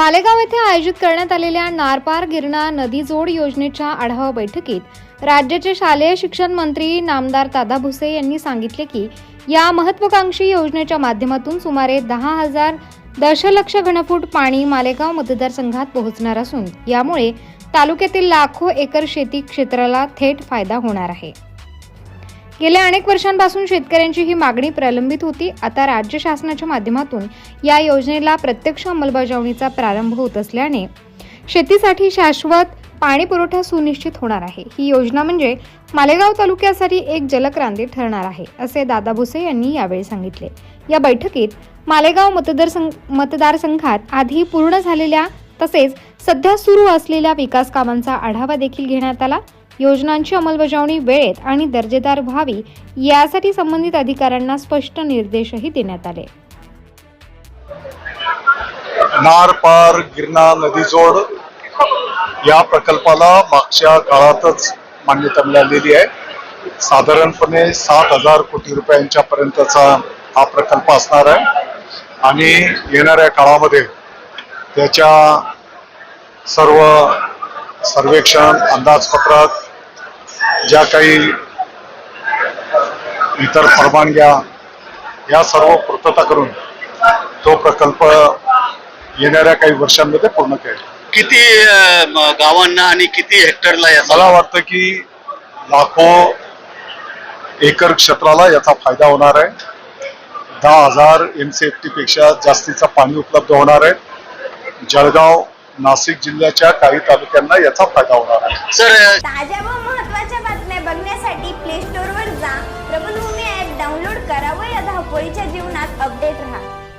मालेगाव येथे आयोजित करण्यात आलेल्या नारपार गिरणा नदी जोड योजनेच्या आढावा बैठकीत राज्याचे शालेय शिक्षण मंत्री नामदार दादा भुसे यांनी सांगितले की या महत्वाकांक्षी योजनेच्या माध्यमातून सुमारे दहा हजार दशलक्ष घनफूट पाणी मालेगाव मतदारसंघात पोहोचणार असून यामुळे तालुक्यातील लाखो एकर शेती क्षेत्राला थेट फायदा होणार आहे. गेल्या अनेक वर्षांपासून शेतकऱ्यांची ही मागणी प्रलंबित होती. आता राज्य शासनाच्या माध्यमातून या योजनेला प्रत्यक्ष अंमलबजावणीचा प्रारंभ होत असल्याने शेतीसाठी शाश्वत पाणी पुरवठा सुनिश्चित होणार आहे. ही योजना म्हणजे मालेगाव तालुक्यासाठी एक जलक्रांती ठरणार आहे असे दादा भुसे यांनी यावेळी सांगितले. या बैठकीत मालेगाव मतदारसंघ मतदारसंघात आधी पूर्ण झालेल्या तसेच सध्या सुरू असलेल्या विकास कामांचा आढावा देखील घेण्यात आला. योजनांची अंमलबजावणी वेळेत आणि दर्जेदार व्हावी यासाठी संबंधित अधिकाऱ्यांना स्पष्ट निर्देशही देण्यात आले. नार पार गिरणा नदी जोड या प्रकल्पाला मागच्या काळातच मान्यता मिळालेली आहे. साधारणपणे सात हजार कोटी रुपयांच्या पर्यंतचा हा प्रकल्प असणार आहे. आणि येणाऱ्या काळामध्ये त्याच्या सर्व सर्वेक्षण अंदाजपत्रक ज्या काही इतर परवानग्या या सर्व पूर्तता करून तो प्रकल्प येणाऱ्या काही वर्षांमध्ये पूर्ण केला. किती गावांना आणि किती हेक्टरला याचा मला वाटतं की लाखो एकर क्षेत्राला याचा फायदा होणार आहे. दहा हजार एम सी एफ टी पेक्षा जास्तीचं पाणी उपलब्ध होणार आहे. जळगाव नाशिक जिल्ह्याच्या काही तालुक्यांना याचा फायदा होणार आहे. सर ताज्या व महत्त्वाच्या बातम्या बघण्यासाठी प्ले स्टोअरवर जा. प्रबलभूमी ॲप डाउनलोड करा व या धावपळीच्या जीवनात अपडेट राहा.